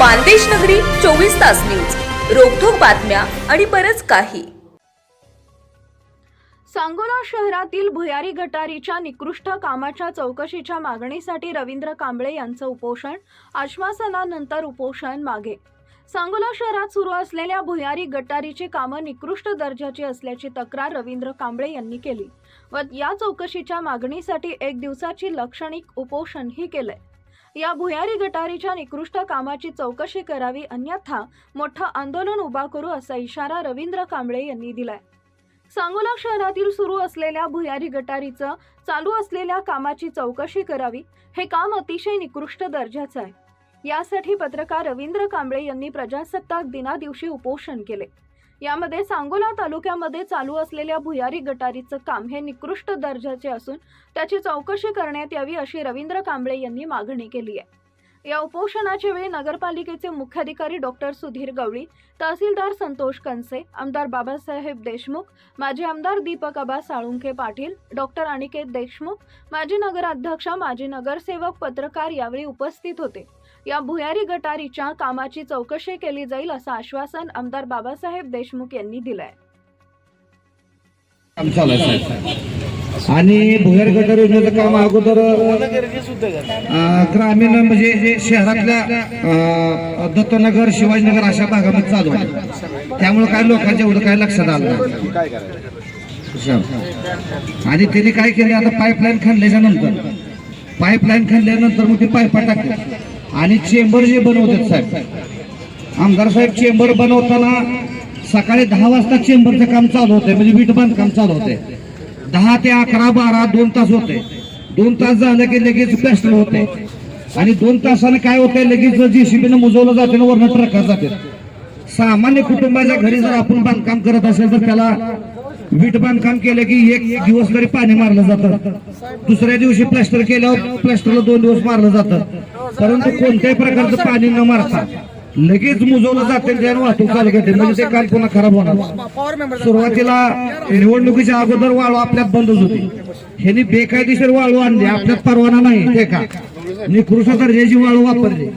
मानदेश नगरी चोवीस तास न्यूज. रोखोक बातम्या आणि बरच काही. सांगोला शहरातील भुयारी गटारीच्या निकृष्ट कामाच्या चौकशीच्या मागणीसाठी रवींद्र कांबळे यांचं उपोषण. आश्वासनानंतर उपोषण मागे. सांगोला शहरात सुरू असलेल्या भुयारी गटारीची कामं निकृष्ट दर्जाची असल्याची तक्रार रवींद्र कांबळे यांनी केली व या चौकशीच्या मागणीसाठी एक दिवसाची लाक्षणिक उपोषणही केलंय. या भुयारी गटारीच्या निकृष्ट कामाची चौकशी करावी अन्यथा मोठं आंदोलन उभा करू असा इशारा रवींद्र कांबळे यांनी दिलाय. सांगोला शहरातील सुरू असलेल्या भुयारी गटारीचं चालू असलेल्या कामाची चौकशी करावी हे काम अतिशय निकृष्ट दर्जाचं आहे. यासाठी पत्रकार रवींद्र कांबळे यांनी प्रजासत्ताक दिनादिवशी उपोषण केले. यामध्ये सांगोला तालुक्यामध्ये चालू असलेल्या भुयारी गटारीचं काम हे निकृष्ट दर्जाचे असून त्याची चौकशी करण्यात यावी अशी रवींद्र कांबळे यांनी मागणी केली आहे. या उपोषणाच्या वेळी नगरपालिकेचे मुख्याधिकारी डॉक्टर सुधीर गवळी तहसीलदार संतोष कनसे आमदार बाबासाहेब देशमुख माजी आमदार दीपक आबा साळुंखे पाटील डॉक्टर अनिकेत देशमुख माजी नगराध्यक्षा माजी नगरसेवक पत्रकार यावेळी उपस्थित होते. या भुयारी गटारीच्या कामाची चौकशी केली जाईल असं आश्वासन आमदार बाबासाहेब देशमुख यांनी दिलंय. आणि भुयार गटार योजनेचं काम अगोदर अं, ग्रामीण म्हणजे शहरातल्या अं, दत्तनगर शिवाजीनगर अशा भागामध्ये चालू आहे. त्यामुळे काय लोकांच्या एवढं काय लक्षात आलं. आणि त्यांनी काय केले आता पाईपलाईन खणल्याच्या नंतर. पाईपलाईन खणल्यानंतर मग ते पाईपा टाकले. आणि चेंबर जे बनवतात साहेब आमदार साहेब चेंबर बनवताना सकाळी दहा वाजता चेंबरचं काम चालू होतंय म्हणजे वीट बांधकाम चालू होते दहा ते अकरा बारा दोन तास होते दोन तास झालं की लगेच प्लॅस्टर होते आणि दोन तासानं काय होतंय लगेच जेसीबीनं मुजवलं जाते ना वरनं ट्रकात जाते सामान्य कुटुंबाच्या घरी जर आपण बांधकाम करत असेल तर त्याला वीट बांधकाम केलं की एक दिवस तरी पाणी मारलं जातं. दुसऱ्या दिवशी प्लॅस्टर केल्यावर प्लॅस्टरला दोन दिवस मारलं जातं. परंतु कोणत्याही प्रकारचं पाणी न मारता लगेच मुजवलं जाते त्यानं वाहतूक चालू करते. म्हणजे ते काल पुन्हा खराब होणार सुरुवातीला निवडणुकीच्या अगोदर वाळू आपल्यात बंदच होती. ह्यांनी बेकायदेशीर वाळू आणली. आपल्यात परवाना नाही. ते का? निकृष्ट दर्जाची वाळू वापरली.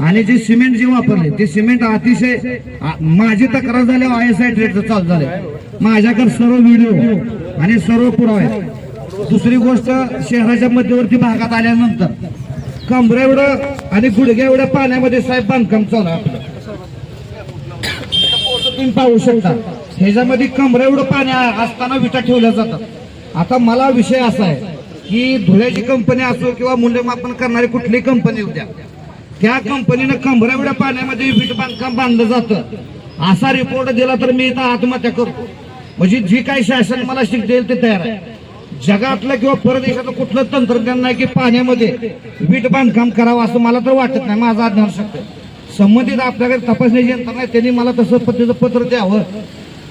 आणि जे सिमेंट जे वापरले ते सिमेंट अतिशय माझी तक्रार झाली आय एस आय ट्रेडचं चालू झाले माझ्याकडे सर्व व्हिडिओ आणि सर्व पुरावे दुसरी गोष्ट शहराच्या मध्यवर्ती भागात आल्यानंतर कमरे एवढं आणि गुडघ्या एवढ्या पाण्यामध्ये साहेब बांधकाम चालू आपलं. तुम्ही पाहू शकता. ह्याच्यामध्ये कमरे एवढं पाणी असताना विटा ठेवल्या जातात. आता मला विषय असा आहे की धुळ्याची कंपनी असो किंवा मूल्यमापन करणारी कुठलीही कंपनी होत्या त्या कंपनीनं कमरे एवढ्या पाण्यामध्ये वीट बांधकाम बांधलं जातं. असा रिपोर्ट दिला तर मी इथं आत्महत्या करतो. म्हणजे जी काही शासन मला शिक देईल ते तयार आहे. जगातलं किंवा परदेशातलं कुठलं तंत्रज्ञान नाही की पाण्यामध्ये वीट बांधकाम करावं असं मला तर वाटत नाही. माझं अज्ञान शक्य संबंधित आपल्याकडे तपासण्याची यंत्रणा आहे त्यांनी मला तसं पद्धतीचं पत्र द्यावं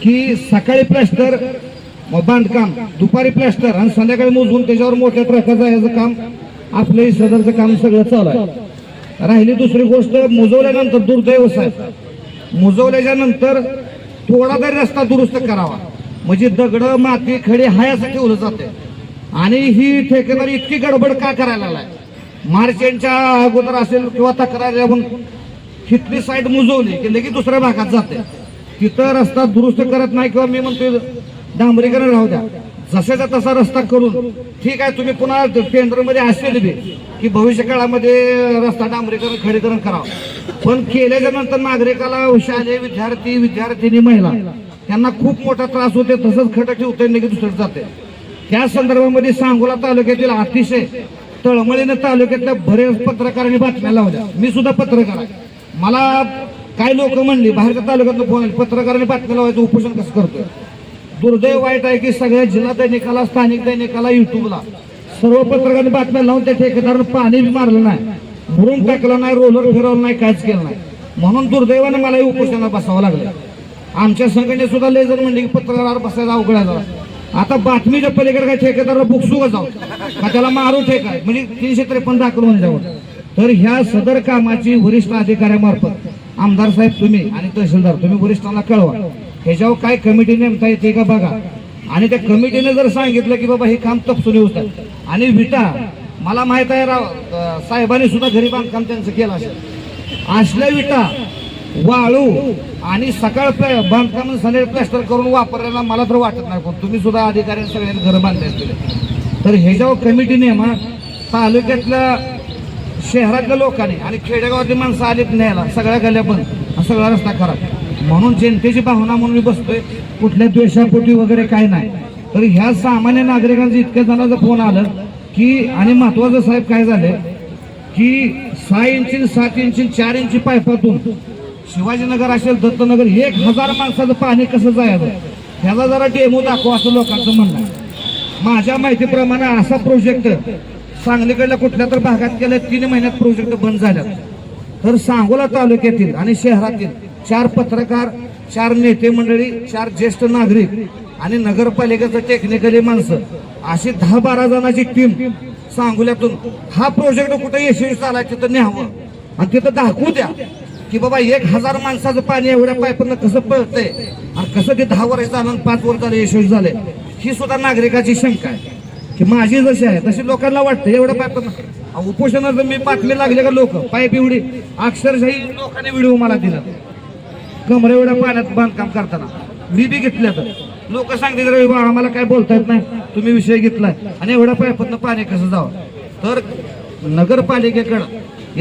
की सकाळी प्लॅस्टर बांधकाम दुपारी प्लॅस्टर आणि संध्याकाळी मोजून त्याच्यावर मोठ्या ट्रकाचं याचं काम आपलं सदरचं काम सगळं चालू आहे. राहिली दुसरी गोष्ट मुजवल्यानंतर दुर्दैव साहेब मुजवल्याच्या नंतर थोडा तरी रस्ता दुरुस्त करावा. म्हणजे दगड माती खडी हायासाठी असं ठेवलं जाते. आणि ही ठेकेदारी इतकी गडबड का करायला लागलाय? मार्चेंटच्या अगोदर असेल किंवा तक्रार आपण हितली साईड मुजवली की लगेच दुसऱ्या भागात जाते. तिथं रस्ता दुरुस्त करत नाही किंवा मी म्हणतो डांबरीकरण राहू द्या. जसाचा तसा रस्ता करून ठीक आहे तुम्ही पुन्हा केंद्रमध्ये असेल बी की भविष्य काळामध्ये रस्ता डांबरीकरण खडीकरण करावं. पण केल्याच्यानंतर नागरिकाला शालेय विद्यार्थी विद्यार्थिनी महिला त्यांना खूप मोठा त्रास होते तसंच खडं ठेवते लगेच दुसरं जाते त्या संदर्भामध्ये सांगोला तालुक्यातील अतिशय तळमळीनं तालुक्यातल्या बरेच पत्रकारांनी बातम्या लावल्या. मी सुद्धा पत्रकार आहे. मला काही लोक म्हणली बाहेरच्या तालुक्यातलं फोन पत्रकारांनी बातम्या लावायचं उपोषण कसं करतोय? दुर्दैव वाईट आहे की सगळ्या जिल्हा दैनिकाला स्थानिक दैनिकाला युट्यूबला सर्व पत्रकारांनी बातम्या लावून त्या ठेकेदारानं पाणी बी मारलं नाही भरून टाकलं नाही रोलर फिरवलं नाही काहीच केलं नाही. म्हणून दुर्दैवाने मला उपोषणाला बसावं लागलं आमच्या संघटने सुद्धा लेजर म्हणले की पत्रकार बसायला अवघड आहे आता बातमीच्या पलीकडे काय ठेकेदाराला बुकसू जाऊ. का त्याला मारू ठेका. म्हणजे तीनशे त्रेपन्न दाखल होऊन जावं तर ह्या सदर कामाची वरिष्ठ अधिकाऱ्यामार्फत आमदार साहेब तुम्ही आणि तहसीलदार तुम्ही वरिष्ठांना कळवा. ह्याच्यावर काय कमिटी नेमता येते का बघा. आणि त्या कमिटीने जर सांगितलं की बाबा हे काम तपसून येऊ आणि विटा मला माहीत आहे राव साहेबांनी सुद्धा घरी बांधकाम त्यांचं केलं असेल. असल्या विटा वाळू आणि सकाळ बांधकाम सनेड प्लॅस्टर करून वापरलेला मला तर वाटत नाही. पण तुम्ही सुद्धा अधिकारी सगळ्यांनी घर बांधले असतील. तर ह्याच्यावर कमिटी नेमा तालुक्यातल्या शहरातल्या लोकांनी आणि खेडेगावातली माणसं आलीत न्यायला सगळ्या गल्या पण हा सगळा रस्ता खराब. म्हणून जनतेची भावना म्हणून मी बसतोय कुठल्या द्वेषापोटी वगैरे काय नाही. तर ह्या सामान्य नागरिकांचं इतक्या जणांचं फोन आलं की आणि महत्वाचं साहेब काय झालं की सहा इंची सात इंची चार इंची पायपातून शिवाजीनगर असेल दत्तनगर एक हजार माणसाचं पाणी कसं जायचं? ह्याला जरा डेमो दाखवा असं लोकांचं म्हणणं माझ्या माहितीप्रमाणे असा प्रोजेक्ट सांगलीकडल्या कुठल्या तर भागात गेल्या तीन महिन्यात प्रोजेक्ट बंद झाल्यात. तर सांगोला तालुक्यातील आणि शहरातील चार पत्रकार चार नेते मंडळी चार ज्येष्ठ नागरिक आणि नगरपालिकेचं टेक्निकली माणसं अशी दहा बारा जणांची टीम सांगोल्यातून हा प्रोजेक्ट कुठे यशस्वी झालाय तिथं न्यावं. आणि तिथं दाखवू द्या. की बाबा एक हजार माणसाचं पाणी एवढ्या पाईपनं कसं पळतंय? आणि कसं ते दहा वर्ष झालं पाच वर्ष झालं यशस्वी झालंय ही सुद्धा नागरिकाची शंका आहे. की माझी जशी आहे तशी लोकांना वाटतं एवढं पाईप उपोषणाचं मी बातमी लागले का लोक? पाईप एवढी. अक्षरशाही लोकांनी व्हिडिओ मला दिला. कमरे एवढ्या पाण्यात बांधकाम करताना. मी बी घेतल्या तर. लोक सांगते रवी बा आम्हाला काय बोलता येत नाही. तुम्ही विषय घेतलाय. आणि एवढ्या पाईपातनं पाणी कसं जावं? तर नगरपालिकेकडं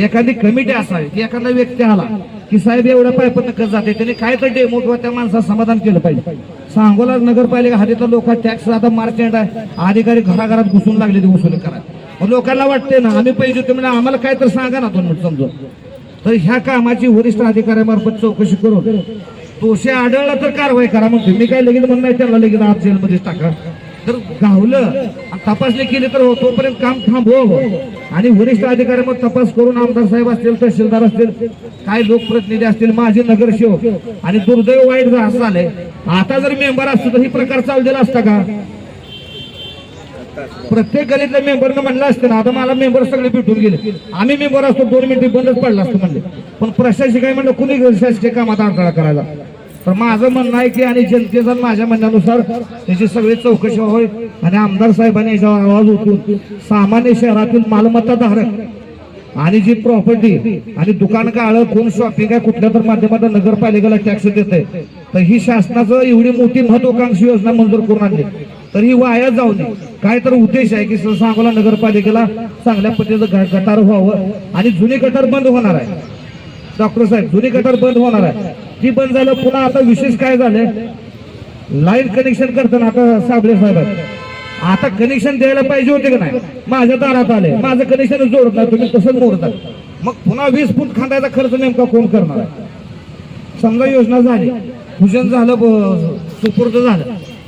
एखादी कमिटी असावी की एखादा व्यक्ती आला की साहेब एवढ्या पायपत कसं जाते त्यांनी काय तर डेमो किंवा त्या माणसाचं समाधान केलं पाहिजे. सांगोला नगरपालिका हाती तर लोक टॅक्स आता मार्केट आहे अधिकारी घराघरात घुसून लागले ते वसुली करा मग लोकांना वाटते ना आम्ही पैसे होते म्हणजे आम्हाला काय तर सांगा ना दोन मिनिट समजून. तर ह्या कामाची वरिष्ठ अधिकाऱ्यामार्फत चौकशी करून दोषी आढळला तर कारवाई करा म्हणतो मी काय लगेच म्हणणार नाही त्याला लगेच आज जेलमध्येच टाका. तर गावलं तपासणी केली तर हो, तोपर्यंत काम थांबव हो. आणि वरिष्ठ अधिकाऱ्यामध्ये तपास करून आमदार साहेब असतील तहसीलदार असतील काय लोकप्रतिनिधी असतील माझे नगरसेवक आणि दुर्दैव वाईट जर असं झालंय आता जर मेंबर असतो तर ही प्रकार चालू दिला असता का? प्रत्येक गलीतल्या मेंबरनं म्हणलं असतं ना आता मला मेंबर सगळे भेटून गेले. आम्ही मेंबर असतो दोन मिनिटे बंदच पडला असतो म्हणले. पण प्रशासक काय म्हणलं कुणी शासकीय कामात अडथळा करायला? तर माझं म्हणणं आहे की आणि जनतेचं माझ्या म्हणण्यानुसार त्याची सगळी चौकशी व्हावी. आणि आमदार साहेबांनी याच्यावर आवाज उठून सामान्य शहरातील मालमत्ता धारक आणि जी प्रॉपर्टी आणि दुकान काळ कोण शॉपिंग आहे कुठल्या तर माध्यमातून नगरपालिकेला टॅक्स देते तर ही शासनाचं एवढी मोठी महत्वाकांक्षी योजना मंजूर करून आणली. तर ही वाया जाऊ नये काय तर उद्देश आहे की सांगोला नगरपालिकेला चांगल्या पद्धतीचं ग- गटार व्हावं आणि जुने गटार बंद होणार आहे. डॉक्टर साहेब जुनी गटार बंद होणार आहे. ती बंद झालं पुन्हा आता विशेष काय झालंय? लाईन कनेक्शन करताना आता साबळे साहेब आता कनेक्शन द्यायला पाहिजे होते का नाही? माझ्या दारात आले. माझं कनेक्शन जोडत नाही तुम्ही तसंच मोडता मग पुन्हा वीस फूट खांदायचा खर्च नेमका कोण करणार आहे? समजा योजना झाली. भूषण झालं ब- सुपूर्द झालं.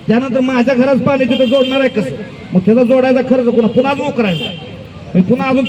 त्यानंतर माझ्या घरात पाणी तिथं जोडणार आहे कसं? मग त्याचा जोडायचा खर्च पुन्हा पुन्हा जो करायचा पुन्हा अजून